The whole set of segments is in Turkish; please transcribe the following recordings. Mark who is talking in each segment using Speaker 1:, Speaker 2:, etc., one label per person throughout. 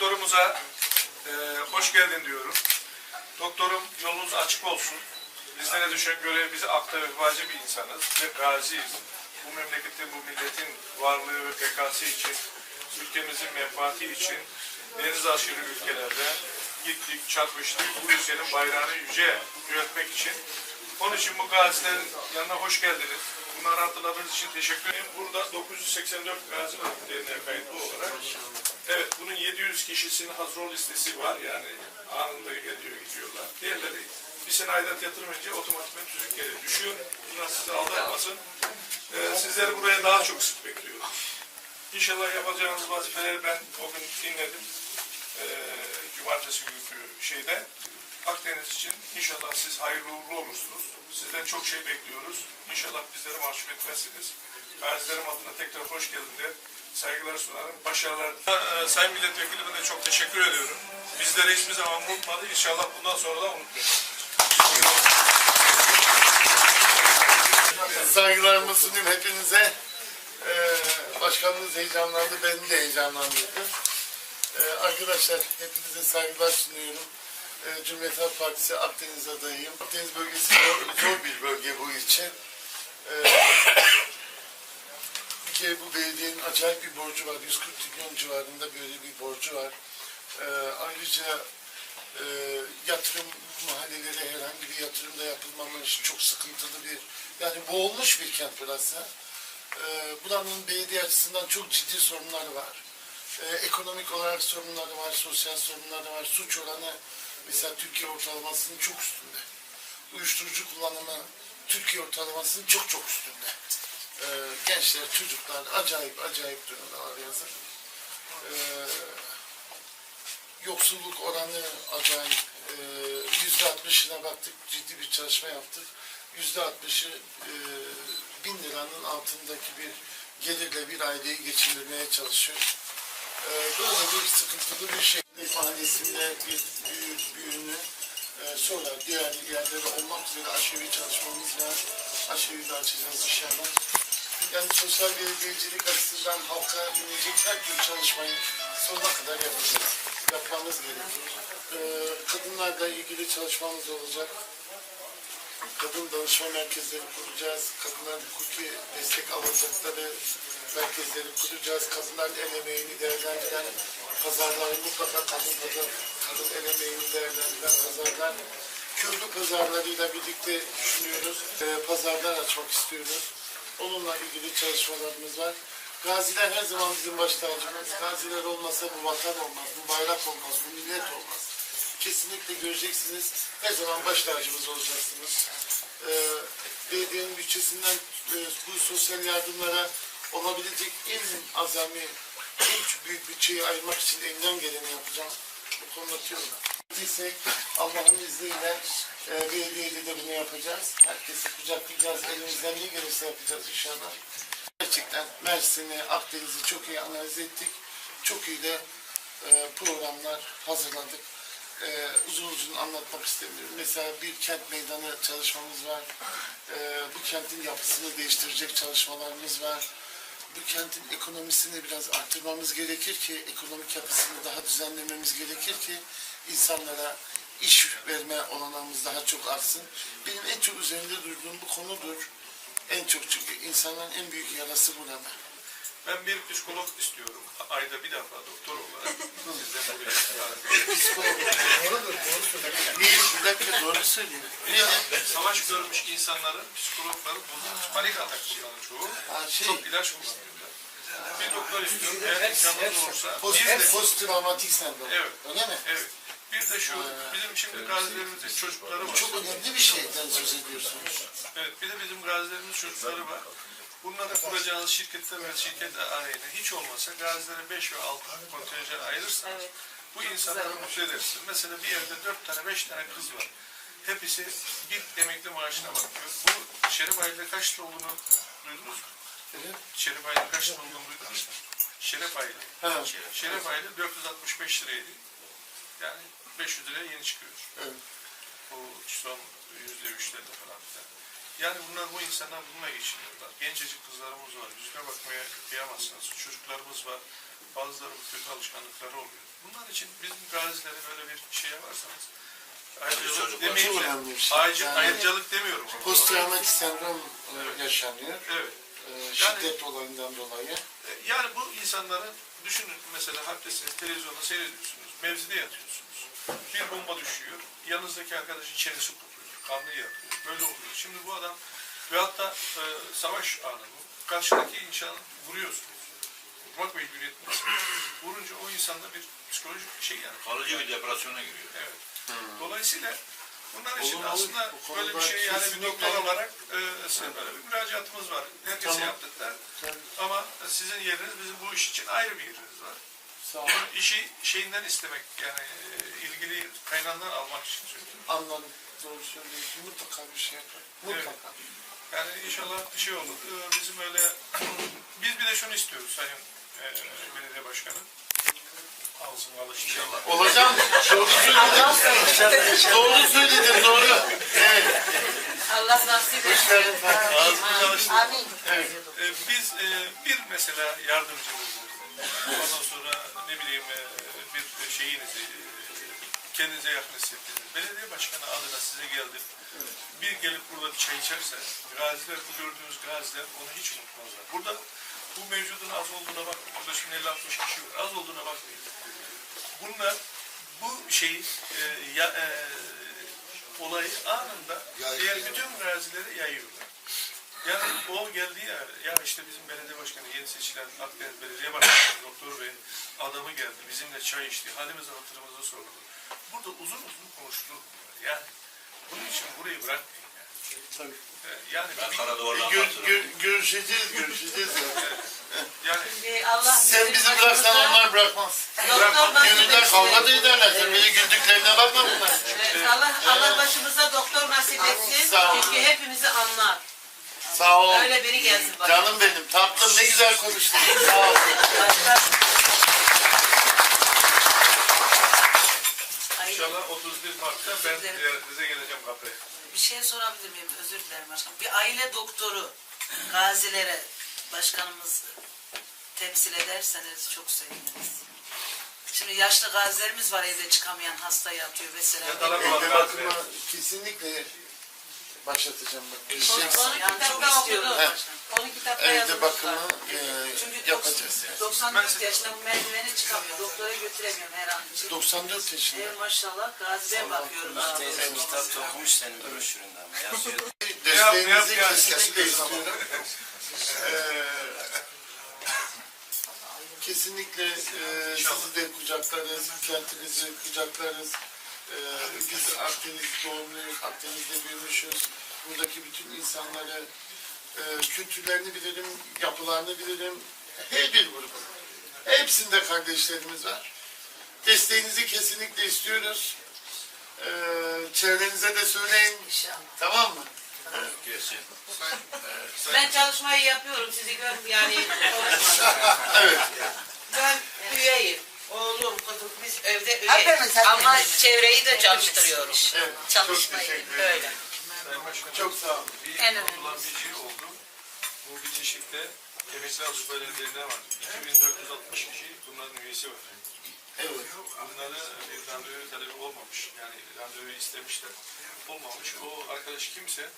Speaker 1: doktorumuza e, hoş geldin diyorum. Doktorum yolunuz açık olsun. Bizlere düşen görev bizi akta vefacı bir insanız ve gaziyiz. Bu memleketin, bu milletin varlığı ve bekası için, ülkemizin menfaati için deniz aşırı ülkelerde gittik, çarpıştık. Bu ülkenin bayrağını yüce yönetmek için. Onun için bu gazilerin yanına hoş geldiniz. Bunları hatırladığınız için teşekkür ederim. Burada 984 gazi derneğe kayıtlı olarak. Evet, bunun 700 kişisinin hazır listesi var yani anında geliyor gidiyorlar. Diğerleri bir sene aidat yatırmayınca otomatikman Türkiye'ye düşüyor. Bunlar sizi aldatmasın. Ee, sizleri buraya daha çok sık bekliyoruz. İnşallah yapacağınız vazifeleri ben o gün dinledim. Ee, cumartesi günkü şeyde. Akdeniz için inşallah siz hayırlı uğurlu olursunuz. Sizden çok şey bekliyoruz. İnşallah bizleri mahcup etmezsiniz. Gazilerim adına tekrar hoş geldin de saygılar sunarım. Başarılar. Ee, Sayın Milletvekilime de çok teşekkür ediyorum. Bizleri hiçbir zaman unutmadı. İnşallah bundan sonra da unutmayacak.
Speaker 2: Saygılarımı sunayım hepinize. Ee, başkanımız heyecanlandı, beni de heyecanlandırdı. Ee, arkadaşlar hepinize saygılar sunuyorum. Ee, Cumhuriyet Halk Partisi Akdeniz adayıyım. Akdeniz bölgesi zor, zor bir bölge bu ilçe. Ee, bir kere bu belediyenin acayip bir borcu var. 140 milyon civarında böyle bir borcu var. Ee, ayrıca e, yatırım mahallelere herhangi bir yatırım da yapılmamış çok sıkıntılı bir yani boğulmuş bir kent burası. Ee, buranın belediye açısından çok ciddi sorunları var. Ekonomik olarak sorunları var, sosyal sorunları var. Suç oranı mesela Türkiye ortalamasının çok üstünde. Uyuşturucu kullanımı Türkiye ortalamasının çok çok üstünde. Ee, gençler, çocuklar acayip acayip durumdalar yazık. Ee, yoksulluk oranı acayip. Ee, Yüzde altmışına baktık, ciddi bir çalışma yaptık. Yüzde altmışı e, bin liranın altındaki bir gelirle bir aileyi geçindirmeye çalışıyor. Ee, böyle bir sıkıntılı bir şey. Mahallesinde bir büyüğünü e, sonra diğer yerlere olmak üzere aşevi çalışmamız var. Aşevi de açacağız inşallah. Yani sosyal belediyecilik açısından halka inecek her türlü çalışmayı sonuna kadar yapacağız. Yapmamız gerekiyor. Ee, kadınlarla ilgili çalışmamız olacak. Kadın danışma merkezleri kuracağız. Kadınlar hukuki destek alacakları merkezleri kuracağız. Kadınların el emeğini değerlendiren pazarları mutlaka kadın pazar, kadın el emeğini değerlendiren pazarlar. Köylü pazarlarıyla birlikte düşünüyoruz. Ee, pazarlar açmak istiyoruz. Onunla ilgili çalışmalarımız var. Gaziler her zaman bizim baş tacımız. Gaziler olmasa bu vatan olmaz, bu bayrak olmaz, bu millet olmaz. Kesinlikle göreceksiniz. Her zaman baş tacımız olacaksınız. Ee, belediyenin bütçesinden e, bu sosyal yardımlara olabilecek en azami, en büyük bütçeyi ayırmak için elimden geleni yapacağım. Bu konuda. Değilsek Allah'ın izniyle e, belediyeyle de bunu yapacağız. Herkesi kucaklayacağız. Elimizden ne gelirse yapacağız inşallah. Gerçekten Mersin'i, Akdeniz'i çok iyi analiz ettik. Çok iyi de e, programlar hazırladık. E, uzun uzun anlatmak istemiyorum. Mesela bir kent meydanı çalışmamız var. E, bu kentin yapısını değiştirecek çalışmalarımız var. Bu kentin ekonomisini biraz arttırmamız gerekir ki, ekonomik yapısını daha düzenlememiz gerekir ki insanlara iş verme olanağımız daha çok artsın. Benim en çok üzerinde durduğum bu konudur. En çok çünkü insanların en büyük yarası burada.
Speaker 1: Ben bir psikolog istiyorum. Ayda bir defa doktor olarak. Sizden buraya
Speaker 2: Niye? Bir dakika doğru söylüyor. Niye?
Speaker 1: Savaş görmüş insanların psikologları bozulmuş. Panik atak kullanan çoğu.
Speaker 2: Ha, şey,
Speaker 1: Çok ilaç kullanıyorlar. Bir doktor istiyorum. Eğer imkanınız olursa.
Speaker 2: post,
Speaker 1: Bir de,
Speaker 2: post travmatik sendrom.
Speaker 1: Evet.
Speaker 2: Öyle mi?
Speaker 1: evet. Bir de şu, bizim şimdi gazilerimizin çocukları var.
Speaker 2: Çok önemli bir şeyden söz ediyorsunuz.
Speaker 1: Evet, bir de bizim gazilerimiz çocukları var. Bunlara kuracağınız şirketler ve şirket aleyhine hiç olmasa gazilere 5 ve 6 kontenjan ayırırsanız
Speaker 3: Evet.
Speaker 1: bu insanları mutlu edersin. Mesela bir yerde 4 tane 5 tane kız var. Hepsi bir emekli maaşına bakıyor. Bu Şerif ayında kaç lira olduğunu duydunuz mu?
Speaker 2: Evet.
Speaker 1: Şerif ayında kaç lira olduğunu duydunuz mu? Şeref aylı.
Speaker 2: Ha.
Speaker 1: Şeref aylı 465 liraydı. Yani 500 liraya yeni çıkıyor.
Speaker 2: Evet.
Speaker 1: Bu son yüzde üçlerde falan filan. Yani bunlar bu insanlar bununla geçiniyorlar. Gencecik kızlarımız var. Yüzüne bakmaya kıyamazsınız. Çocuklarımız var. bazıları bu kötü alışkanlıkları oluyor. Bunlar için bizim gazilere böyle bir şeye varsanız ayrıcalık demeyeyim de
Speaker 2: şey.
Speaker 1: ayrıca-
Speaker 2: Yani-
Speaker 1: ayrıcalık demiyorum. ama.
Speaker 2: Post-travmatik sendrom e, yaşanıyor.
Speaker 1: Evet.
Speaker 2: E, şiddet olayından dolayı.
Speaker 1: E, Yani bu insanların düşünün mesela haklısınız televizyonda seyrediyorsunuz. Mevzide yatıyorsunuz. Bir bomba düşüyor. Yanınızdaki arkadaşın kopuyor. Kanlı yakıyor. Böyle oluyor. Şimdi bu adam ve hatta e, savaş anı bu. Karşıdaki insanı vuruyorsunuz. Vurmak mecburiyetiniz. Vurunca o insanda bir psikolojik bir şey yani.
Speaker 3: Kalıcı bir depresyona giriyor.
Speaker 1: Evet. Dolayısıyla bunlar için
Speaker 2: Olur, olur.
Speaker 1: aslında böyle bir şey yani bir doktor olarak e, böyle bir müracaatımız var. Herkese
Speaker 2: Tamam.
Speaker 1: yaptıklar.
Speaker 2: Tabii.
Speaker 1: Ama sizin yeriniz bizim bu iş için ayrı bir yeriniz var.
Speaker 2: Sağ
Speaker 1: işi şeyinden istemek yani e, ilgili kaynağından almak için söylüyorum.
Speaker 2: Anladım. Doğru söylüyorsun. Mutlaka bir şey yapar. Mutlaka.
Speaker 1: Yani inşallah bir şey olur. Ee, Bizim öyle biz bir de şunu istiyoruz Sayın e, Belediye Başkanı. Ağzım alıştı.
Speaker 3: İnşallah.
Speaker 2: Olacağım. Doğru söyledin. doğru söyledin. Doğru. Evet.
Speaker 4: Allah nasip
Speaker 2: Hoş geldin Fatih.
Speaker 1: Ağzımız alıştı.
Speaker 4: Amin.
Speaker 2: Evet.
Speaker 1: Ee, Biz e, bir mesela yardımcınızı, ondan sonra ne bileyim e, bir şeyinizi kendinize yakın hissettiğiniz belediye başkanı adına size geldim. Bir gelip burada bir çay içerse gaziler, bu gördüğünüz gaziler onu hiç unutmazlar. Burada bu mevcudun az olduğuna bakmayın. Burada şimdi 50-60 kişi var. Az olduğuna bakmayın. Bunlar bu şeyi e, ya, e, olayı anında diğer bütün gazilere yayıyorlar. Yani o geldi ya, ya işte bizim belediye başkanı yeni seçilen Akdeniz Belediye Başkanı Doktor Bey'in adamı geldi. Bizimle çay içti. Halimizi hatırımızı sordu. Burada uzun uzun konuşulur bunlar. Yani bunun için burayı bırakmayın. Yani,
Speaker 2: Tabii.
Speaker 1: Yani,
Speaker 3: Ben kara duvarla
Speaker 2: Gör, gör, görüşeceğiz, görüşeceğiz.
Speaker 1: yani
Speaker 4: Ve Allah
Speaker 2: Sen bizi bıraksan onlar bırakmaz.
Speaker 4: Nasip
Speaker 2: Gönüller
Speaker 4: etsin.
Speaker 2: kavga da ederler. Sen beni güldüklerine bakma bunlar.
Speaker 4: Evet, Allah, Allah başımıza doktor nasip etsin.
Speaker 2: Sağ ol.
Speaker 4: Çünkü hepimizi anlar.
Speaker 2: Sağ ol.
Speaker 4: Öyle biri gelsin bak.
Speaker 2: Canım benim. Tatlım ne güzel konuştun. Sağ ol.
Speaker 1: İnşallah 31 Mart'ta ben ziyaretinize geleceğim kapıya.
Speaker 5: Bir şey sorabilir miyim? Özür dilerim başkanım. Bir aile doktoru gazilere başkanımız temsil ederseniz çok seviniriz. Şimdi yaşlı gazilerimiz var evde çıkamayan hasta yatıyor vesaire.
Speaker 1: Yatalak
Speaker 2: Evde
Speaker 1: olan gaziler.
Speaker 2: kesinlikle başlatacağım bak.
Speaker 4: Onu,
Speaker 2: Göreceksin.
Speaker 4: onu
Speaker 5: Yani çok
Speaker 4: kitapta okudum.
Speaker 5: başkanım.
Speaker 4: Onu kitapta
Speaker 2: Evde
Speaker 4: yazmışlar.
Speaker 2: bakımı e,
Speaker 5: Çünkü
Speaker 2: yapacağız.
Speaker 5: 94 yaşında bu merdiveni çıkamıyor. Doktora götüremiyorum her an için.
Speaker 2: 94 yaşında.
Speaker 5: Evet maşallah gaziye bakıyorum. Doğrusu.
Speaker 6: kitapta okumuş senin broşüründe ama yazıyor.
Speaker 2: Desteğinizi
Speaker 1: yap.
Speaker 2: kesinlikle istiyorum. Ee, kesinlikle e, sizi de kucaklarız, kentinizi kucaklarız. Ee, biz Akdeniz doğumluyuz, Akdeniz'de büyümüşüz. Buradaki bütün insanları, e, kültürlerini bilirim, yapılarını bilirim. Her bir grup. Hepsinde kardeşlerimiz var. Desteğinizi kesinlikle istiyoruz. Ee, çevrenize de söyleyin.
Speaker 5: İnşallah.
Speaker 2: Tamam mı?
Speaker 3: Kesin.
Speaker 4: Ben çalışmayı yapıyorum sizi gör yani.
Speaker 2: Evet.
Speaker 4: Ben üyeyim. Oğlum, kızım biz evde üyeyiz. Ama çevreyi de çalıştırıyorum.
Speaker 2: Evet.
Speaker 4: Çalışmayı
Speaker 2: Çok teşekkür ederim.
Speaker 4: öyle.
Speaker 1: Sayın Başkanım,
Speaker 2: Çok sağ olun.
Speaker 1: bir
Speaker 5: En
Speaker 1: unutulan bir şey oldu. Bu bitişikte Emekli Avrupa Belediye'de var. 2460 kişi bunların üyesi var.
Speaker 2: Evet.
Speaker 1: Bunlara bir randevu talebi olmamış. Yani randevu istemişler. Olmamış. O arkadaş kimse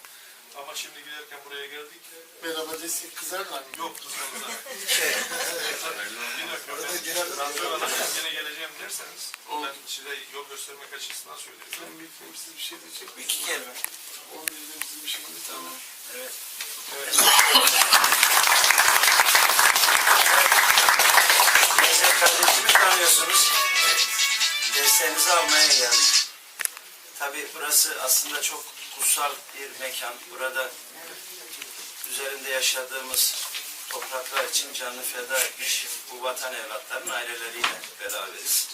Speaker 1: ama şimdi giderken buraya geldik.
Speaker 2: Merhaba desek kızarlar mı?
Speaker 1: Yok kızmamıza. bir dakika ben randevu alacağım gene geleceğim derseniz ben size yol göstermek açısından söylüyorum.
Speaker 2: Ben bekleyeyim siz bir şey diyecek misiniz?
Speaker 6: İki kelime.
Speaker 2: Onun.
Speaker 6: Evet. Kardeşimi tanıyorsunuz. Desteğinizi almaya geldik. Tabii burası aslında çok kutsal bir mekan. Burada üzerinde yaşadığımız topraklar için canını feda etmiş bu vatan evlatlarının aileleriyle beraberiz.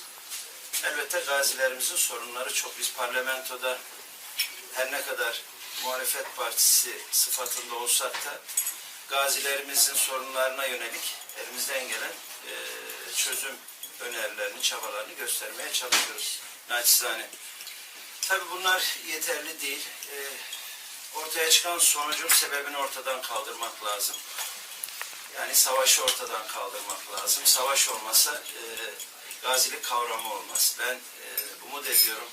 Speaker 6: Elbette gazilerimizin sorunları çok. Biz parlamentoda her ne kadar muhalefet partisi sıfatında olsak da gazilerimizin sorunlarına yönelik elimizden gelen e, çözüm önerilerini, çabalarını göstermeye çalışıyoruz. Naçizane. Tabii bunlar yeterli değil. E, ortaya çıkan sonucun sebebini ortadan kaldırmak lazım. Yani savaşı ortadan kaldırmak lazım. Savaş olmasa e, gazilik kavramı olmaz. Ben e, umut ediyorum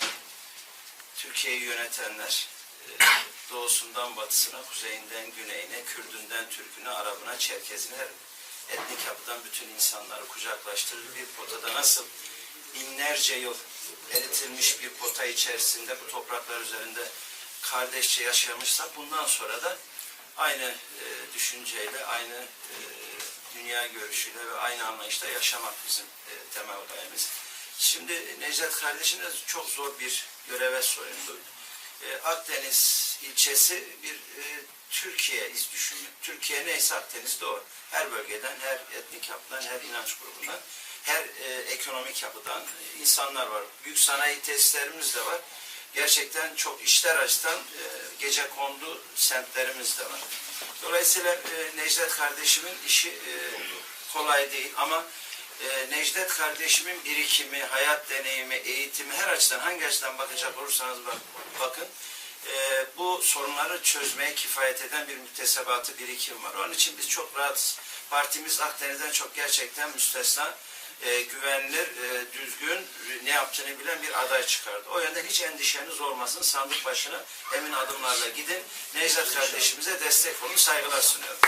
Speaker 6: Türkiye'yi yönetenler e, doğusundan batısına, kuzeyinden güneyine, Kürdünden Türküne, Arabına, Çerkezine etnik yapıdan bütün insanları kucaklaştırır. Bir potada nasıl binlerce yıl eritilmiş bir pota içerisinde bu topraklar üzerinde kardeşçe yaşamışsak bundan sonra da aynı e, düşünceyle, aynı e, dünya görüşüyle ve aynı anlayışla yaşamak bizim e, temel gayemiz. Şimdi Necdet kardeşim de çok zor bir göreve soyundu. E, Akdeniz ilçesi bir e, Türkiye iz düşümü. Türkiye neyse Akdeniz'de o. Her bölgeden, her etnik yapıdan, her inanç grubundan, her e, ekonomik yapıdan insanlar var. Büyük sanayi tesislerimiz de var. Gerçekten çok işler açıdan e, gece kondu semtlerimiz de var. Dolayısıyla e, Necdet kardeşimin işi e, kolay değil ama e, Necdet kardeşimin birikimi, hayat deneyimi, eğitimi her açıdan hangi açıdan bakacak olursanız bak, bakın e, bu sorunları çözmeye kifayet eden bir müktesebatı birikim var. Onun için biz çok rahatız. Partimiz Akdeniz'den çok gerçekten müstesna, e, güvenilir, e, düzgün, ne yaptığını bilen bir aday çıkardı. O yönden hiç endişeniz olmasın. Sandık başına emin adımlarla gidin. Necdet kardeşimize destek olun. Saygılar sunuyorum.